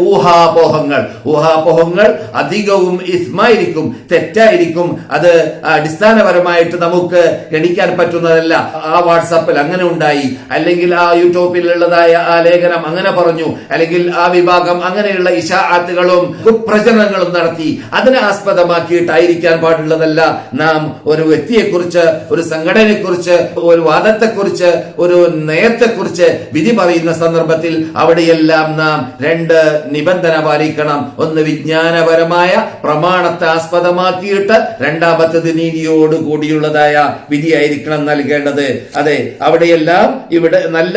S2: ഊഹ ഊഹാപോഹങ്ങൾ. ഊഹാപോഹങ്ങൾ അധികവും ഇസ്മായിരിക്കും തെറ്റായിരിക്കും. അത് അടിസ്ഥാനപരമായിട്ട് നമുക്ക് ഗണിക്കാൻ പറ്റുന്നതല്ല. ആ വാട്സാപ്പിൽ അങ്ങനെ ഉണ്ടായി. അല്ലെങ്കിൽ ആ യൂട്യൂബിലുള്ളതായ ആ ലേഖനം അങ്ങനെ പറഞ്ഞു. അല്ലെങ്കിൽ ആ വിഭാഗം അങ്ങനെയുള്ള ഇഷാത്തുകളും കുപ്രചരണങ്ങളും നടത്തി. അതിനെ ആസ്പദമാക്കിയിട്ടായിരിക്കാൻ പാടുള്ളതല്ല നാം ഒരു വ്യക്തിയെക്കുറിച്ച് ഒരു സംഘടനയെക്കുറിച്ച് ഒരു വാദത്തെക്കുറിച്ച് ഒരു നയത്തെക്കുറിച്ച് വിധി പറയുന്ന സന്ദർഭത്തിൽ അവിടെയെല്ലാം നാം രണ്ട് നിബന്ധന പാലിക്കണം. ഒന്ന് വിജ്ഞാനപരമായ പ്രമാണത്തെ ആസ്പദമാക്കിയിട്ട് രണ്ടാമത്തത് നീതിയോട് കൂടിയുള്ളതായ വിധിയായിരിക്കണം നൽകേണ്ടത്. അതെ അവിടെയെല്ലാം ഇവിടെ നല്ല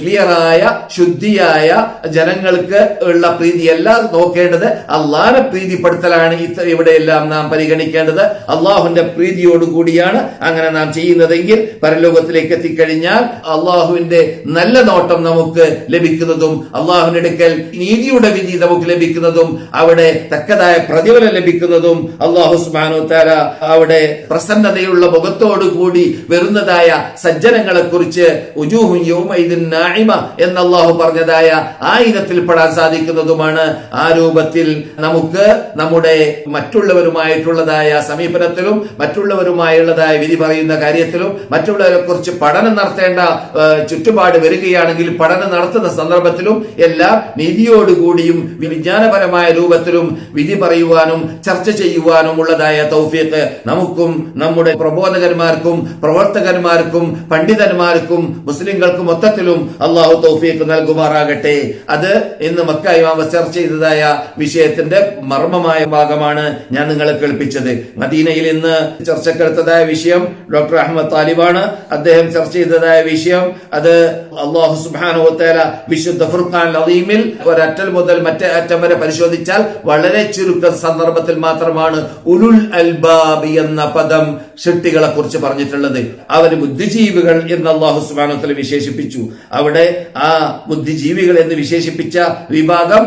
S2: ക്ലിയറായ ശുദ്ധിയായ ജനങ്ങൾക്ക് ഉള്ള പ്രീതിയല്ല നോക്കേണ്ടത്. അള്ളാഹിനെ പ്രീതിപ്പെടുത്തലാണ് ഇവിടെയെല്ലാം നാം പരിഗണിക്കേണ്ടത്. അള്ളാഹുവിന്റെ പ്രീതിയോട് കൂടിയാണ് അങ്ങനെ നാം ചെയ്യുന്നതെങ്കിൽ പരലോകത്തിലേക്ക് എത്തിക്കഴിഞ്ഞാൽ അള്ളാഹുവിന്റെ നല്ല നോട്ടം നമുക്ക് ലഭിക്കുന്നതും അള്ളാഹുവിന്റെ അടുക്കൽ നീതിയുടെ നമുക്ക് ലഭിക്കുന്നതും അവിടെ തക്കതായ പ്രതിഫലം ലഭിക്കുന്നതും അള്ളാഹു സുബാനു താര അവിടെ പ്രസന്നതയുള്ള മുഖത്തോടു കൂടി വരുന്നതായ സജ്ജനങ്ങളെ കുറിച്ച് എന്ന് അള്ളാഹു പറഞ്ഞതായ ആ ഇനത്തിൽ പെടാൻ സാധിക്കുന്നതുമാണ്. ആ രൂപത്തിൽ നമുക്ക് നമ്മുടെ മറ്റുള്ളവരുമായിട്ടുള്ളതായ സമീപനത്തിലും മറ്റുള്ളവരുമായുള്ളതായ വിധി പറയുന്ന കാര്യത്തിലും മറ്റുള്ളവരെ കുറിച്ച് പഠനം നടത്തേണ്ട ചുറ്റുപാട് വരികയാണെങ്കിൽ പഠനം നടത്തുന്ന സന്ദർഭത്തിലും എല്ലാം നീതിയോടുകൂടിയും വിജ്ഞാനപരമായ രൂപത്തിലും വിധി പറയുവാനും ചർച്ച ചെയ്യുവാനും ഉള്ളതായ തൗഫീഖ് നമുക്കും നമ്മുടെ പ്രബോധകന്മാർക്കും പ്രവർത്തകന്മാർക്കും പണ്ഡിതന്മാർക്കും മുസ്ലിങ്ങൾക്കും മൊത്തത്തിലും അള്ളാഹു തൗഫീഖ് നൽകുമാറാകട്ടെ. അത് ഇന്ന് മക്ക ചർച്ച ചെയ്തതായ വിഷയത്തിന്റെ മർമ്മമായ ഭാഗമാണ് ഞാൻ നിങ്ങളെ കേൾപ്പിച്ചത്. മദീനയിൽ ഇന്ന് ചർച്ചക്കെടുത്തതായ വിഷയം ഡോക്ടർ അഹമ്മദ് താലിബാണ്. അദ്ദേഹം ചർച്ച ചെയ്തതായ വിഷയം അത് അള്ളാഹു സുബാനുവത്തേല വിശുദ്ധ ഫുർഖാൻ അലീമിൽ ഒരറ്റൽ മുതൽ മറ്റേ അറ്റം വരെ പരിശോധിച്ചാൽ വളരെ ചുരുക്കം സന്ദർഭത്തിൽ മാത്രമാണ് ഉലുൽ അൽബാബി എന്ന പദം ഷിട്ടികളെ കുറിച്ച് പറഞ്ഞിട്ടുള്ളത്. അവർ ബുദ്ധിജീവികൾ എന്ന് അള്ളാഹു സുബാനത്തിൽ വിശേഷിപ്പിച്ചു. അവിടെ ആ ബുദ്ധിജീവികൾ എന്ന് വിശേഷിപ്പിച്ച വിഭാഗം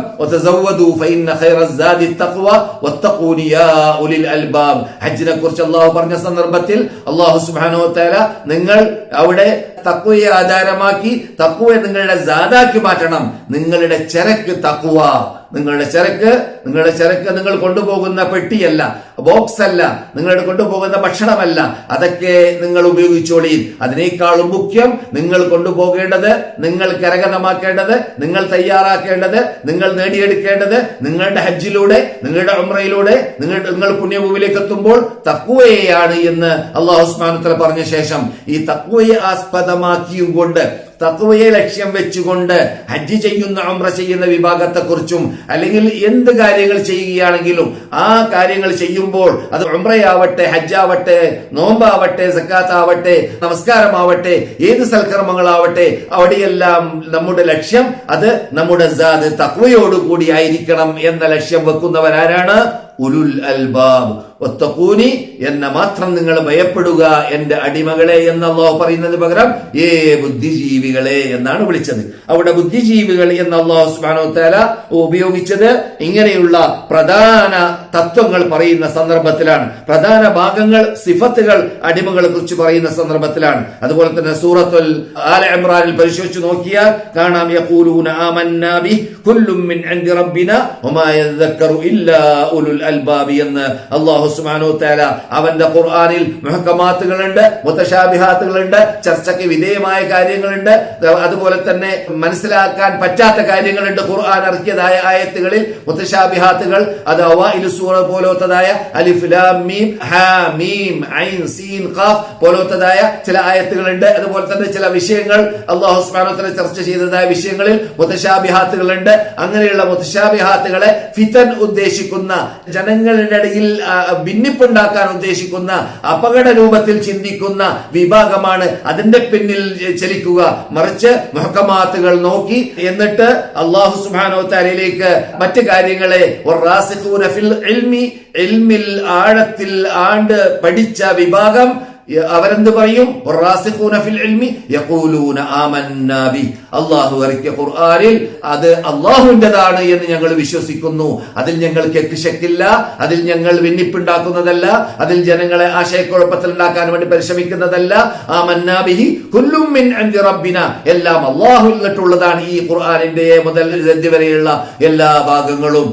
S2: ഹജ്ജിനെ കുറിച്ച് അള്ളാഹു പറഞ്ഞ സന്ദർഭത്തിൽ അള്ളാഹു സുബാനോ തേല നിങ്ങൾ അവിടെ തക്വയെ ആധാരമാക്കി തക്കുവ നിങ്ങളുടെ ജാതാക്കി മാറ്റണം. നിങ്ങളുടെ ചെരക്ക് തക്വ. നിങ്ങളുടെ ചരക്ക് നിങ്ങളുടെ ചരക്ക് നിങ്ങൾ കൊണ്ടുപോകുന്ന പെട്ടിയല്ല ബോക്സ് അല്ല നിങ്ങളുടെ കൊണ്ടുപോകുന്ന ഭക്ഷണമല്ല. അതൊക്കെ നിങ്ങൾ ഉപയോഗിച്ചോളീൻ അതിനേക്കാളും മുഖ്യം നിങ്ങൾ കൊണ്ടുപോകേണ്ടത് നിങ്ങൾ കരകതമാക്കേണ്ടത് നിങ്ങൾ തയ്യാറാക്കേണ്ടത് നിങ്ങൾ നേടിയെടുക്കേണ്ടത് നിങ്ങളുടെ ഹജ്ജിലൂടെ നിങ്ങളുടെ ഉമ്രയിലൂടെ നിങ്ങൾ നിങ്ങൾ പുണ്യഭൂമിയിലേക്ക് എത്തുമ്പോൾ തക്കുവയാണ് എന്ന് അള്ളാഹുസ്മാനത്തിൽ പറഞ്ഞ ശേഷം ഈ തക്കുവയെ ആസ്പദമാക്കിയും കൊണ്ട് തത്വയെ ലക്ഷ്യം വെച്ചുകൊണ്ട് ഹജ്ജ് ചെയ്യുന്ന ഉംറ ചെയ്യുന്ന വിഭാഗത്തെക്കുറിച്ചും അല്ലെങ്കിൽ എന്ത് കാര്യങ്ങൾ ചെയ്യുകയാണെങ്കിലും ആ കാര്യങ്ങൾ ചെയ്യുമ്പോൾ അത് ഉംറയാവട്ടെ ഹജ്ജാവട്ടെ നോമ്പാവട്ടെ സക്കാത്താവട്ടെ നമസ്കാരമാവട്ടെ ഏത് സൽക്കർമ്മങ്ങളാവട്ടെ അവിടെയെല്ലാം നമ്മുടെ ലക്ഷ്യം അത് നമ്മുടെ തക്വയോടുകൂടി ആയിരിക്കണം എന്ന ലക്ഷ്യം വെക്കുന്നവരാരാണ്? ഉലുൽ അൽബാബ്. ഒത്തക്കൂനി എന്നെ മാത്രം നിങ്ങൾ ഭയപ്പെടുക എന്റെ അടിമകളെ എന്നല്ലോ പറയുന്നത് പകരം ഏ ബുദ്ധിജീവികളെ എന്നാണ് വിളിച്ചത്. അവിടെ ബുദ്ധിജീവികൾ എന്ന് അള്ളാഹു തആല ഉപയോഗിച്ചത് ഇങ്ങനെയുള്ള പ്രധാന തത്വങ്ങൾ പറയുന്ന സന്ദർഭത്തിലാണ്. പ്രധാന ഭാഗങ്ങൾ സിഫത്തുകൾ അടിമകളെ കുറിച്ച് പറയുന്ന സന്ദർഭത്തിലാണ്. അതുപോലെ തന്നെ സൂറത്തുൽ ആല ഇമ്രാനിൽ പരിശോധിച്ച് നോക്കിയാൽ കാണാം യഖൂലൂന ആമന്നാബി കുല്ലും മിൻ ഇൻദി റബ്ബിന വമാ യذكറു ഇല്ലാ ഉലുൽ അൽബാബി എന്ന് അല്ലാഹു തആല അവന്റെ ഖുർആാനിൽ മുഹക്കമാത്തുകളുണ്ട് മുത്തശാബിഹാത്തുകളുണ്ട് ചർച്ചയ്ക്ക് വിധേയമായ കാര്യങ്ങളുണ്ട്. അതുപോലെ തന്നെ മനസ്സിലാക്കാൻ പറ്റാത്ത കാര്യങ്ങളുണ്ട് ഖുർആൻ ഇറക്കിയതായ ആയത്തുകളിൽ. മുത്തശാബിഹാത്തുകൾ അത് സൂറ പോലത്തതായ അലിഫ് ലാം മീം ഹാ മീം ഐൻ സീൻ ഖാഫ് പോലത്തതായ ചില ആയത്തുകളുണ്ട്. അതുപോലെ തന്നെ ചില വിഷയങ്ങൾ അള്ളാഹു സുബ്ഹാനഹു വതആല ചർച്ച ചെയ്തതായ വിഷയങ്ങളിൽ മുത്തശാബിഹാത്തുകളുണ്ട്. അങ്ങനെയുള്ള മുത്തശാബിഹാത്തുകളെ ഫിതൻ ഉദ്ദേശിക്കുന്ന ജനങ്ങളുടെ ഇടയിൽ ഭിന്നിപ്പുണ്ടാക്കാൻ ഉദ്ദേശിക്കുന്ന അപകട രൂപത്തിൽ ചിന്തിക്കുന്ന വിഭാഗമാണ് അതിന്റെ പിന്നിൽ ചലിക്കുക. മറിച്ച് മുഹക്കമാത്തുകൾ നോക്കി എന്നിട്ട് അള്ളാഹു സുബാനോ താരയിലേക്ക് മറ്റ് കാര്യങ്ങളെ ഫിൽ ഇൽമി ഇൽമിൽ ആഴത്തിൽ ആണ്ട് പഠിച്ച വിഭാഗം അവരെന്ത് പറയും? അള്ളാഹു ഇറക്കിയ ഖുർആാനിൽ അത് അള്ളാഹുവിന്റെതാണ് എന്ന് ഞങ്ങൾ വിശ്വസിക്കുന്നു. അതിൽ ഞങ്ങൾക്ക് എത്തിശക്കില്ല അതിൽ ഞങ്ങൾ വിന്നിപ്പുണ്ടാക്കുന്നതല്ല അതിൽ ജനങ്ങളെ ആശയക്കുഴപ്പത്തിൽ ഉണ്ടാക്കാൻ വേണ്ടി പരിശ്രമിക്കുന്നതല്ല. ആ മന്നാബിഹി കുല്ലുമിൻ എല്ലാം അള്ളാഹു നിന്നിട്ടുള്ളതാണ് ഈ ഖുർആാനിന്റെ മുതൽ വരെയുള്ള എല്ലാ ഭാഗങ്ങളും.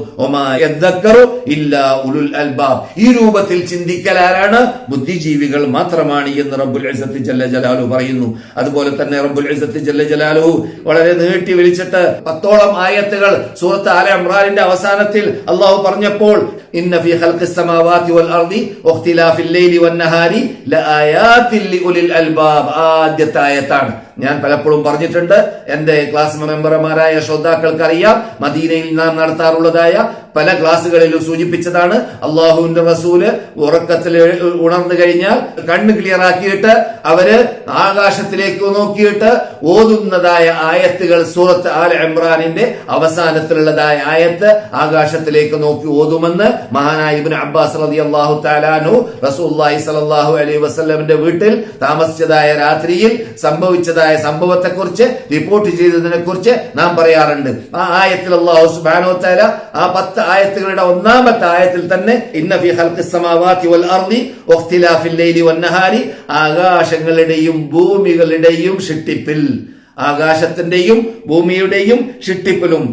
S2: ഇല്ല ഉലുൽ അൽബാബ്. ഈ രൂപത്തിൽ ചിന്തിക്കലാരാണ്? ബുദ്ധിജീവികൾ മാത്രം. മാത്രമാണ് എന്ന് റബ്ബുൽ അസത്ത് ജല്ല ജലാലു പറയുന്നു. അതുപോലെ തന്നെ റബ്ബുൽ അസത്ത് ജല്ല ജലാലു വളരെ നീട്ടി വിളിച്ചിട്ട് പത്തോളം ആയത്തുകൾ സൂറത്ത് ആല ഇമ്രാനിന്റെ അവസാനത്തിൽ അള്ളാഹു പറഞ്ഞപ്പോൾ ഇന്ന ഫീ ഖൽഖിസ് സമാവാതി വൽ അർദി വഖ്തിലാഫിൽ ലൈലി വൻ നഹാരി ലആയാതിൻ ലിഉലിൽ അൽബാബ്. ആദ്യത്തെ ആയത്താണ് ഞാൻ പലപ്പോഴും പറഞ്ഞിട്ടുണ്ട് എന്റെ ക്ലാസ് മെമ്പർമാരായ ശ്രോതാക്കൾക്ക് അറിയാം മദീനയിൽ നാം നടത്താറുള്ളതായ പല ക്ലാസ്സുകളിലും സൂചിപ്പിച്ചതാണ് അള്ളാഹുവിന്റെ റസൂൽ ഉറക്കത്തിൽ ഉണർന്നു കഴിഞ്ഞാൽ കണ്ണ് ക്ലിയർ ആക്കിയിട്ട് അവർ ആകാശത്തിലേക്ക് നോക്കിയിട്ട് ഓതുന്നതായ ആയത്തുകൾ സൂറത്ത് ആൽ ഇമ്രാനിന്റെ അവസാനത്തിലുള്ളതായ ആയത്ത് ആകാശത്തിലേക്ക് നോക്കി ഓതുമെന്ന് മഹാനായ ഇബ്നു അബ്ബാസ് റളിയല്ലാഹു അള്ളാഹു താലാനു സ്വല്ലല്ലാഹു അലൈഹി വസല്ലമിന്റെ വീട്ടിൽ താമസിച്ചതായ രാത്രിയിൽ സംഭവിച്ചതായ സംഭവത്തെക്കുറിച്ച് റിപ്പോർട്ട് ചെയ്തതിനെക്കുറിച്ച് നാം പറയാറുണ്ട്. ആ ആയത്തിൽ അള്ളാഹു സുബാനോ താല ആ പത്ത് ആയത്തുകളുടെ ഒന്നാമത്തെ ആയത്തിൽ തന്നെ ഇന്ന ഫി ഖൽഖിസ് സമാവാതി വൽ അർദി വഖ്തിലാഫിൽ ലൈലി വൻ നഹാരി ആകാശങ്ങളുടെയും ഭൂമികളുടെയും ഷിട്ടിപ്പിൽ ആകാശത്തിന്റെയും ഭൂമിയുടെയും ഷിട്ടിപ്പിലും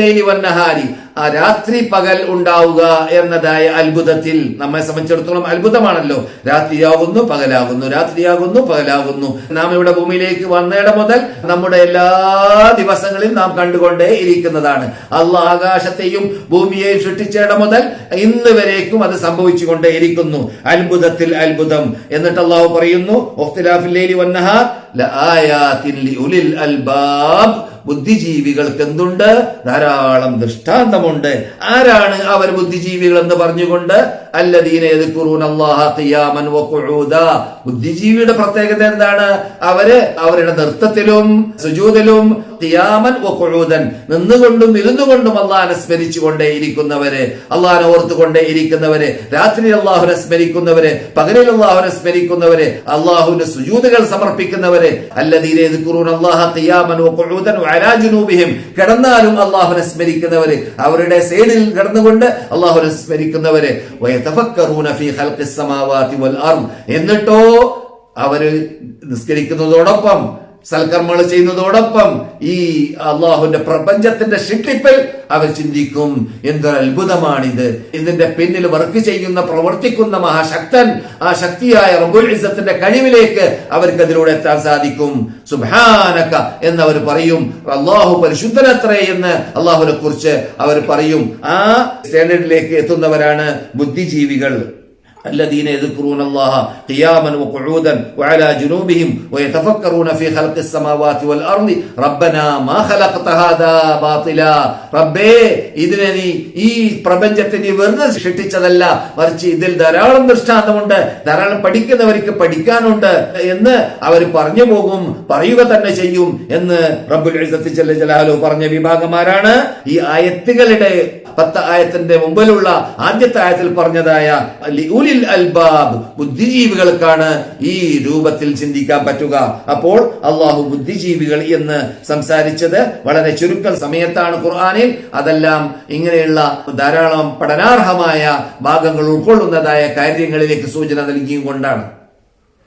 S2: ലൈലി വൻ നഹാരി ആ രാത്രി പകൽ ഉണ്ടാവുക എന്നതായ അത്ഭുതത്തിൽ നമ്മെ സംബന്ധിച്ചിടത്തോളം അത്ഭുതമാണല്ലോ. രാത്രിയാകുന്നു പകലാകുന്നു രാത്രിയാകുന്നു പകലാകുന്നു. നാം ഇവിടെ ഭൂമിയിലേക്ക് വന്നേട മുതൽ നമ്മുടെ എല്ലാ ദിവസങ്ങളിലും നാം കണ്ടുകൊണ്ടേ ഇരിക്കുന്നതാണ്. അള്ളാഹ് ആകാശത്തെയും ഭൂമിയെയും സൃഷ്ടിച്ചേട മുതൽ ഇന്ന് വരേക്കും അത് സംഭവിച്ചുകൊണ്ടേ ഇരിക്കുന്നു. അത്ഭുതത്തിൽ അത്ഭുതം. എന്നിട്ട് അള്ളാഹു പറയുന്നു അൽബാബ്. ബുദ്ധിജീവികൾക്ക് എന്തുണ്ട് ധാരാളം ദൃഷ്ടാന്തമുണ്ട്. ആരാണ് അവർ ബുദ്ധിജീവികൾ എന്ന് പറഞ്ഞുകൊണ്ട് അല്ലദീന ഖിയാമൻ ബുദ്ധിജീവിയുടെ പ്രത്യേകത എന്താണ്? അവർ അവരുടെ നൃത്തത്തിലും സുജൂദിലും ഖിയാമൻ വഖുഊദൻ നിന്നുകൊണ്ടും ഇരുന്നുകൊണ്ടും അള്ളാഹിനെ സ്മരിച്ചുകൊണ്ടേ ഇരിക്കുന്നവര് അള്ളാഹനെ ഓർത്തുകൊണ്ടേ ഇരിക്കുന്നവര് രാത്രി അള്ളാഹുനെ സ്മരിക്കുന്നവര് പകലിൽ അള്ളാഹുനെ സ്മരിക്കുന്നവരെ അള്ളാഹുവിന്റെ സുജൂദുകൾ സമർപ്പിക്കുന്നവരെ അല്ലദീന യദ്കുറൂന ഖിയാമൻ വഅലാ കിടന്നാലും അള്ളാഹുനെ സ്മരിക്കുന്നവര് അവരുടെ സൈഡിൽ കിടന്നുകൊണ്ട് അള്ളാഹുനെ സ്മരിക്കുന്നവര്. എന്നിട്ടോ അവർ നിസ്കരിക്കുന്നതോടൊപ്പം സൽക്കർമ്മങ്ങൾ ചെയ്യുന്നതോടൊപ്പം ഈ അള്ളാഹുവിന്റെ പ്രപഞ്ചത്തിന്റെ ഷിട്ടിപ്പിൽ അവർ ചിന്തിക്കും. എന്തൊരു അത്ഭുതമാണിത്. ഇതിന്റെ പിന്നിൽ വർക്ക് ചെയ്യുന്ന പ്രവർത്തിക്കുന്ന മഹാശക്തൻ ആ ശക്തിയായ റബ്ബുൽ ഇസ്സത്തിന്റെ കഴിവിലേക്ക് അവർക്ക് അതിലൂടെ എത്താൻ സാധിക്കും. സുബാനക്ക എന്നവർ പറയും. അള്ളാഹു പരിശുദ്ധനത്രേ എന്ന് അള്ളാഹുവിനെ കുറിച്ച് അവർ പറയും. ആ സ്റ്റാൻഡേർഡിലേക്ക് എത്തുന്നവരാണ് ബുദ്ധിജീവികൾ. الذين يذكرون الله قياما وقعودا وعلى جنوبهم ويتفكرون في خلق السماوات والأرض ربنا ما خلقت هذا باطلا റബ്ബേ ഇതിനെ നീ ഈ പ്രപഞ്ചത്തെ നീ വെറുതെ സൃഷ്ടിച്ചതല്ല മറിച്ച് ഇതിൽ ധാരാളം ദൃഷ്ടാന്തമുണ്ട് ധാരാളം പഠിക്കുന്നവർക്ക് പഠിക്കാനുണ്ട് എന്ന് അവർ പറഞ്ഞു പോകും പറയുക തന്നെ ചെയ്യും എന്ന് റബ്ബുൽ ഇസ്സത്തി ജല്ല ജലാലു പറഞ്ഞ വിഭാഗമാരാണ് ഈ ആയത്തുകളുടെ പത്ത് ആയത്തിന്റെ മുമ്പിലുള്ള ആദ്യത്തെ ആയത്തിൽ പറഞ്ഞതായ ഉലിൽ അൽബാബ് ബുദ്ധിജീവികൾക്കാണ് ഈ രൂപത്തിൽ ചിന്തിക്കാൻ പറ്റുക. അപ്പോൾ അള്ളാഹു ബുദ്ധിജീവികൾ എന്ന് സംസാരിച്ചത് വളരെ ചുരുക്ക സമയത്താണ് ഖുർആാനിൽ. അതെല്ലാം ഇങ്ങനെയുള്ള ധാരാളം പഠനാർഹമായ ഭാഗങ്ങൾ ഉൾക്കൊള്ളുന്നതായ കാര്യങ്ങളിലേക്ക് സൂചന നൽകിയും കൊണ്ടാണ്.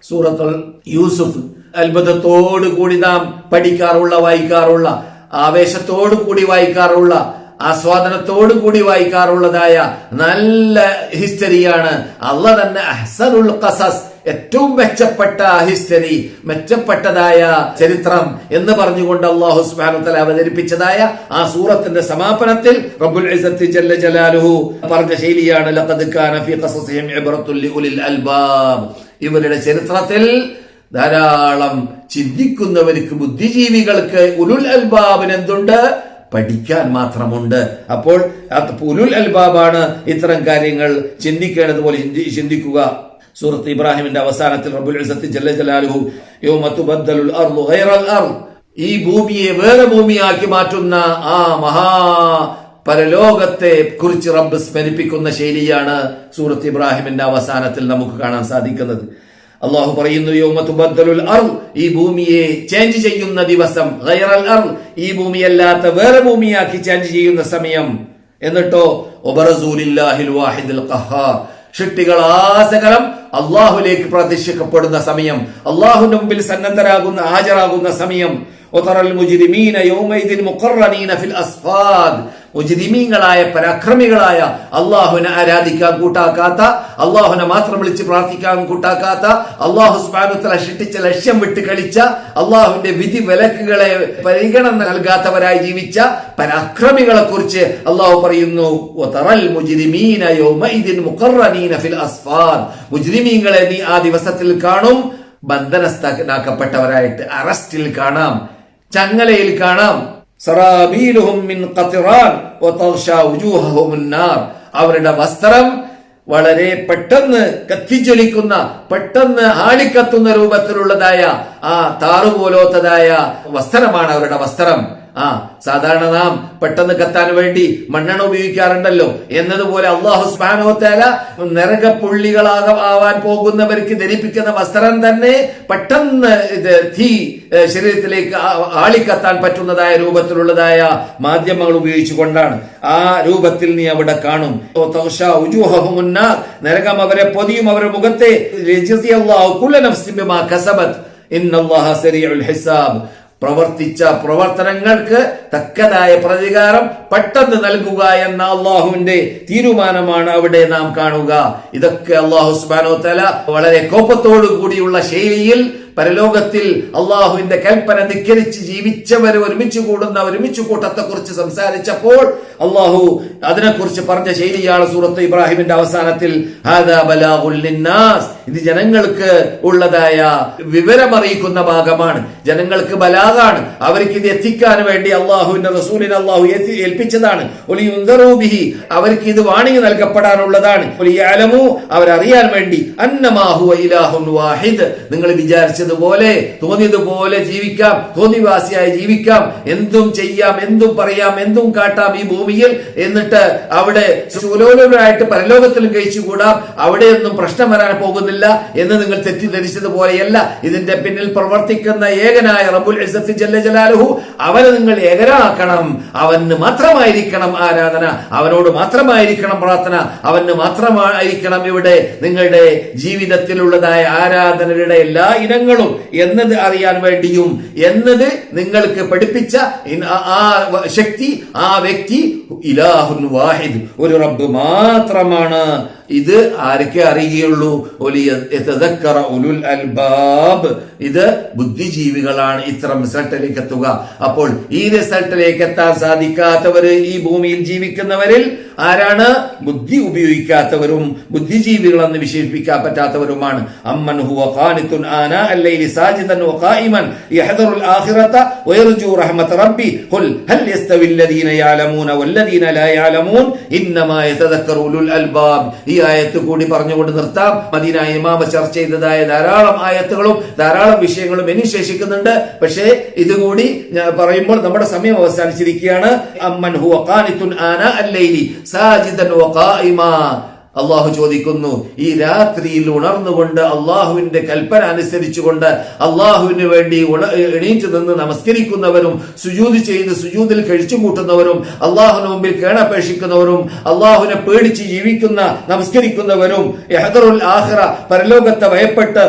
S2: സൂറത്തുൽ യൂസുഫ് അത്ഭുതത്തോടു കൂടി നാം പഠിക്കാറുള്ള വായിക്കാറുള്ള ആവേശത്തോടു കൂടി വായിക്കാറുള്ള ആസ്വാദനത്തോടു കൂടി വായിക്കാറുള്ളതായ നല്ല ഹിസ്റ്ററിയാണ് അല്ല തന്നെ അഹ്സനുൽ ഖസസ് ഏറ്റവും മെച്ചപ്പെട്ട ഹിസ്റ്ററി മെച്ചപ്പെട്ടതായ ചരിത്രം എന്ന് പറഞ്ഞുകൊണ്ട് അള്ളാഹു സുബ്ഹാനഹു തആല അവതരിപ്പിച്ചതായ ആ സൂറത്തിന്റെ സമാപനത്തിൽ റബ്ബുൽ ജല്ല ജലാലുഹു പറഞ്ഞ ശൈലിയാണ് ലഖദ് ഫീ ഇവരുടെ ചരിത്രത്തിൽ ധാരാളം ചിന്തിക്കുന്നവർക്ക് ബുദ്ധിജീവികൾക്ക് ഉലുൽ അൽബാബിന് എന്തുണ്ട് പഠിക്കാൻ മാത്രമുണ്ട്. അപ്പോൾ പുലുൽ അൽബാബാണ് ഇത്തരം കാര്യങ്ങൾ ചിന്തിക്കേണ്ടതുപോലെ ചിന്തിക്കുക. സൂറത്ത് ഇബ്രാഹിമിന്റെ അവസാനത്തിൽ ജല്ല ജലാലുഹു ഗൈറൽ ഈ ഭൂമിയെ വേറെ ഭൂമിയാക്കി മാറ്റുന്ന ആ മഹാ പരലോകത്തെ കുറിച്ച് റബ്ബ് സ്മരിപ്പിക്കുന്ന ശൈലിയാണ് സൂറത്ത് ഇബ്രാഹിമിന്റെ അവസാനത്തിൽ നമുക്ക് കാണാൻ സാധിക്കുന്നത്. അള്ളാഹു പറയുന്നു ഈ ഭൂമിയെ ചേഞ്ച് ചെയ്യുന്ന ദിവസം ഈ ഭൂമിയല്ലാത്ത വേറെ ഭൂമിയാക്കി ചേഞ്ച് ചെയ്യുന്ന സമയം. എന്നിട്ടോ ഷിട്ടികൾ ആസകലം അള്ളാഹുലേക്ക് പ്രതിഷ്ഠിക്കപ്പെടുന്ന സമയം അള്ളാഹുവിന്റെ മുമ്പിൽ സന്നദ്ധരാകുന്ന ഹാജരാകുന്ന സമയം. ഒതറൽ മുജ്രിമീന യൗമൈദിൽ മുഖറനീന ഫിൽ അസ്ഫാദ് മുജ്രിമീങ്ങളായ പരാക്രമികളായ അള്ളാഹുവിനെ ആരാധിക്കാൻ കൂട്ടാക്കാത്ത അള്ളാഹുവിനെ മാത്രം വിളിച്ച് പ്രാർത്ഥിക്കാൻ കൂട്ടാക്കാത്ത അള്ളാഹു സ്മാനത്തിൽ ഷിട്ടിച്ച ലക്ഷ്യം വിട്ട് കളിച്ച അള്ളാഹുവിന്റെ വിധി വിലക്കുകളെ പരിഗണന നൽകാത്തവരായി ജീവിച്ച പരാക്രമികളെ കുറിച്ച് അള്ളാഹു പറയുന്നു "വതറൽ മുജ്രിമീന യൗമഇദിൻ മുഖറനീന ഫിൽ അസ്ഫാദ് മുജ്രിമീങ്ങളെ നീ ആ ദിവസത്തിൽ കാണും ബന്ധനസ്ഥനാക്കപ്പെട്ടവരായിട്ട് അറസ്റ്റിൽ കാണാം ചങ്ങലയിൽ കാണാം അവരുടെ വസ്ത്രം വളരെ പെട്ടെന്ന് കത്തിച്ചൊലിക്കുന്ന പെട്ടെന്ന് ആളിക്കത്തുന്ന രൂപത്തിലുള്ളതായ ആ താറുപോലോത്തതായ വസ്ത്രമാണ് അവരുടെ വസ്ത്രം. ആ സാധാരണ നാം പെട്ടെന്ന് കത്താൻ വേണ്ടി മണ്ണെണ്ണ ഉപയോഗിക്കാറുണ്ടല്ലോ. എന്നതുപോലെ അള്ളാഹു സ്മാനോത്തേല നരകപ്പുള്ളികളാക ആവാൻ പോകുന്നവർക്ക് ധരിപ്പിക്കുന്ന വസ്ത്രം തന്നെ പെട്ടെന്ന് ഇത് തീ ശരീരത്തിലേക്ക് ആളിക്കത്താൻ പറ്റുന്നതായ രൂപത്തിലുള്ളതായ മാധ്യമങ്ങൾ ഉപയോഗിച്ചുകൊണ്ടാണ്. ആ രൂപത്തിൽ നീ അവിടെ കാണും. നരകം അവരെ പൊതിയും അവരുടെ മുഖത്തെ. ഇന്നല്ലാഹ സരീഉൽ ഹിസാബ്. പ്രവർത്തിച്ച പ്രവർത്തനങ്ങൾക്ക് തക്കതായ പ്രതികാരം പെട്ടെന്ന് നൽകുക എന്ന അള്ളാഹുവിന്റെ തീരുമാനമാണ് അവിടെ നാം കാണുക. ഇതൊക്കെ അള്ളാഹു സുബാനോ തല വളരെ കോപത്തോടു കൂടിയുള്ള ശൈലിയിൽ പരലോകത്തിൽ അള്ളാഹുവിന്റെ കൽപ്പന ധിക്കരിച്ച് ജീവിച്ചവർ ഒരുമിച്ച് കൂടുന്ന ഒരുമിച്ച് കൂട്ടത്തെ കുറിച്ച് സംസാരിച്ചപ്പോൾ അള്ളാഹു അതിനെക്കുറിച്ച് പറഞ്ഞ ശൈലിയാണ് സൂറത്ത് ഇബ്രാഹിമിന്റെ അവസാനത്തിൽ. ഇത് ജനങ്ങൾക്ക് ഉള്ളതായ വിവരമറിയിക്കുന്ന ഭാഗമാണ്. ജനങ്ങൾക്ക് ബലാഗാണ്. അവർക്ക് ഇത് എത്തിക്കാൻ വേണ്ടി അള്ളാഹുവിന്റെ റസൂലിനെ അള്ളാഹു ഏൽപ്പി- ഏൽപ്പിച്ചതാണ്. അവർക്ക് ഇത് വാണിംഗ് നൽകപ്പെടാനുള്ളതാണ്. അവരറിയാൻ വേണ്ടി അന്നമാഹു വാഹിദ്. നിങ്ങൾ വിചാരിച്ചതുപോലെ തോന്നിയതുപോലെ ജീവിക്കാം. തോന്നിവാസിയായി ജീവിക്കാം. എന്തും ചെയ്യാം എന്തും പറയാം എന്തും കാട്ടാം ഈ ഭൂമിയിൽ. എന്നിട്ട് അവിടെ സുലോലരായിട്ട് പരലോകത്തിലും കഴിച്ചുകൂടാം അവിടെയൊന്നും പ്രശ്നം വരാൻ പോകുന്നില്ല എന്ന് നിങ്ങൾ തെറ്റിദ്ധരിച്ചതുപോലെയല്ല. ഇതിന്റെ പിന്നിൽ പ്രവർത്തിക്കുന്ന ഏകനായ റബുൽ ഇസ്സത്ത് ജല്ല ജലാലുഹു അവനെ നിങ്ങൾ ഏകരാക്കണം അവന് മാത്രമായിരിക്കണം ആരാധന. അവനോട് മാത്രമായിരിക്കണം പ്രാർത്ഥന. അവന് മാത്രമായിരിക്കണം ഇവിടെ നിങ്ങളുടെ ജീവിതത്തിലുള്ളതായ ആരാധനയുടെ എല്ലാ ഇനങ്ങളും. എന്നത് അറിയാൻ വേണ്ടിയും എന്നത് നിങ്ങൾക്ക് പഠിപ്പിച്ച ആ ശക്തി ആ വ്യക്തി ഇലാഹുൻ വാഹിദ് ഒരു റബ്ബ് മാത്രമാണ്. ഇത് ആരൊക്കെ അറിയുകയുള്ളൂ? ഉലുൽ അൽബാബ്. ഇത് ബുദ്ധിജീവികളാണ്. ഇത്തരം റിസൾട്ടിലേക്ക് എത്തുക അപ്പോൾ ഈ റിസൾട്ടിലേക്ക് എത്താൻ സാധിക്കാത്തവര് ഈ ഭൂമിയിൽ ജീവിക്കുന്നവരിൽ ആരാണ്? ബുദ്ധി ഉപയോഗിക്കാത്തവരും ബുദ്ധിജീവികളെന്ന് വിശേഷിപ്പിക്കാൻ പറ്റാത്തവരുമാണ്. അമ്മൻ ഹുവ യഹ്ദറുൽ റഹ്മത റബ്ബി യസ്തവി യഅലമൂന ലാ യതദക്കറു ഉലുൽ അൽബാബ്. ഈ ആയത്ത് കൂടി പറഞ്ഞുകൊണ്ട് നിർത്താം. മദീന ഇമാമ ചർച്ച ചെയ്തതായ ധാരാളം ആയത്തുകളും ധാരാളം വിഷയങ്ങളും ഇനി ശേഷിക്കുന്നുണ്ട്. പക്ഷേ ഇതുകൂടി പറയുമ്പോൾ നമ്മുടെ സമയം അവസാനിച്ചിരിക്കുകയാണ്. അമ്മൻ ഹുവ ആനാ അല്ലൈലി സാജിദൻ അള്ളാഹു ചോദിക്കുന്നു ഈ രാത്രിയിൽ ഉണർന്നുകൊണ്ട് അള്ളാഹുവിന്റെ കൽപ്പന അനുസരിച്ചുകൊണ്ട് അള്ളാഹുവിന് വേണ്ടി എണീറ്റ് നിന്ന് നമസ്കരിക്കുന്നവരും സുജൂത് ചെയ്ത് സുജൂതിൽ കഴിച്ചു കൂട്ടുന്നവരും അള്ളാഹുവിന് മുമ്പിൽ കേണപേക്ഷിക്കുന്നവരും അള്ളാഹുവിനെ പേടിച്ച് ജീവിക്കുന്ന നമസ്കരിക്കുന്നവരും ആഖിറ പരലോകത്തെ ഭയപ്പെട്ട്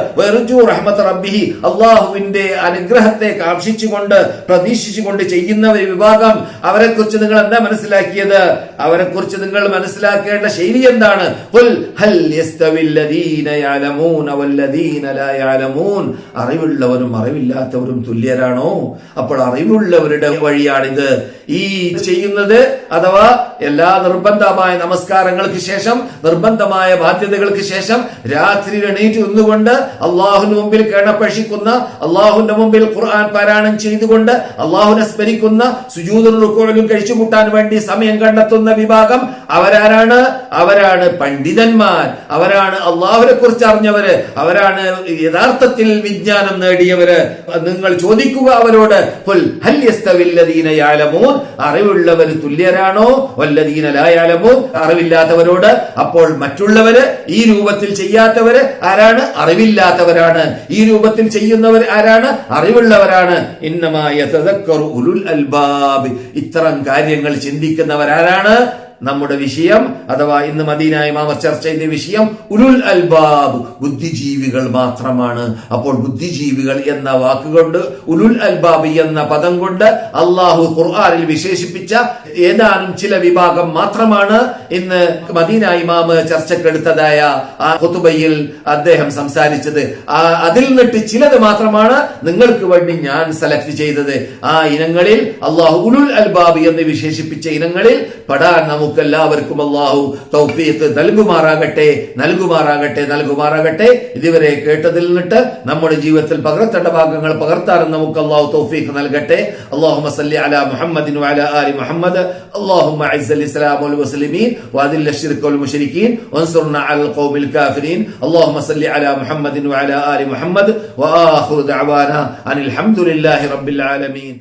S2: റഹ്മത്ത് റബ്ബിഹി അള്ളാഹുവിന്റെ അനുഗ്രഹത്തെ കാക്ഷിച്ചുകൊണ്ട് പ്രതീക്ഷിച്ചുകൊണ്ട് ചെയ്യുന്ന ഒരു വിഭാഗം അവരെക്കുറിച്ച് നിങ്ങൾ എന്താ മനസ്സിലാക്കിയത്? അവരെക്കുറിച്ച് നിങ്ങൾ മനസ്സിലാക്കേണ്ട ശൈലി എന്താണ്? ഖുൽ ഹൽ യസ്തവിൽ ലദീന യഅലമൂന വല്ലദീന ലാ യഅലമൂൻ. അറിവുള്ളവരും അറിവില്ലാത്തവരും തുല്യരാണോ? അപ്പോൾ അറിവുള്ളവരുടെ വഴിയാണിത്. ഈ ചെയ്യുന്നത് അഥവാ എല്ലാ നിർബന്ധമായ നമസ്കാരങ്ങൾക്ക് ശേഷം നിർബന്ധമായ ബാധ്യതകൾക്ക് ശേഷം രാത്രി എണീറ്റ് നിന്നുകൊണ്ട് അള്ളാഹുവിന് മുമ്പിൽ കിണപ്പഴിക്കുന്ന അള്ളാഹുവിന്റെ മുമ്പിൽ ഖുർആൻ പാരായണം ചെയ്തുകൊണ്ട് അള്ളാഹുനെ സ്മരിക്കുന്ന സുജൂതറുക്കും കഴിച്ചു കൂട്ടാൻ വേണ്ടി സമയം കണ്ടെത്തുന്ന വിഭാഗം അവരാരാണ്? അവരാണ് പണ്ഡിതന്മാർ അവരാണ് അള്ളാഹുവിനെ കുറിച്ച് അറിഞ്ഞവര് അവരാണ് യഥാർത്ഥത്തിൽ വിജ്ഞാനം നേടിയവര്. നിങ്ങൾ ചോദിക്കുക അവരോട് "ഖുൽ ഹൽ യസ്തവില്ലദീന യഅലമൂൻ അറിവുള്ളവർ തുല്യരാണോ? യഅലമൂൻ അറിവില്ലാത്തവരോട്? അപ്പോൾ മറ്റുള്ളവര് ഈ രൂപത്തിൽ ചെയ്യാത്തവര് ആരാണ്? അറിവില്ലാത്തവരാണ്. ഈ രൂപത്തിൽ ചെയ്യുന്നവർ ആരാണ്? അറിവുള്ളവരാണ്. ഇന്നമായ ഉലുൽ അൽബാബ്. ഇത്തരം കാര്യങ്ങൾ ചിന്തിക്കുന്നവരാരാണ്? നമ്മുടെ വിഷയം അഥവാ ഇന്ന് മദീനായ മാമർ ചെയ്യുന്ന വിഷയം ഉലുൽ അൽബാബ് ബുദ്ധിജീവികൾ മാത്രമാണ്. അപ്പോൾ ബുദ്ധിജീവികൾ എന്ന വാക്കുകൊണ്ട് ഉലുൽ അൽബാബ് എന്ന പദം കൊണ്ട് അള്ളാഹു ഖുർആാനിൽ വിശേഷിപ്പിച്ച ഏതാനും ചില വിഭാഗം മാത്രമാണ് ഇന്ന് മദീന ഇമാമ് ചർച്ചക്കെടുത്തതായ ആ ഖുതുബയിൽ അദ്ദേഹം സംസാരിച്ചത്. അതിൽ നിന്നിട്ട് ചിലത് മാത്രമാണ് നിങ്ങൾക്ക് വേണ്ടി ഞാൻ സെലക്ട് ചെയ്തത്. ആ ഇനങ്ങളിൽ അള്ളാഹു ഉലുൽ അൽബാബ് എന്ന് വിശേഷിപ്പിച്ച ഇനങ്ങളിൽ പെടാൻ നമുക്ക് എല്ലാവർക്കും അള്ളാഹു തൗഫീഖ് നൽകുമാറാകട്ടെ നൽകുമാറാകട്ടെ നൽകുമാറാകട്ടെ ഇതുവരെ കേട്ടതിൽ നിന്നിട്ട് നമ്മുടെ ജീവിതത്തിൽ പകർത്തേണ്ട ഭാഗങ്ങൾ പകർത്താനും നമുക്ക് അള്ളാഹു തൗഫീഖ് നൽകട്ടെ അള്ളാഹു സല്ലി അല മുഹമ്മദിൻ വഅല ആലി മുഹമ്മദ് اللهم اعز الاسلام والمسلمين واذل الشرك والمشركين وانصرنا على القوم الكافرين اللهم صل على محمد وعلى ال محمد واخر دعوانا ان الحمد لله رب العالمين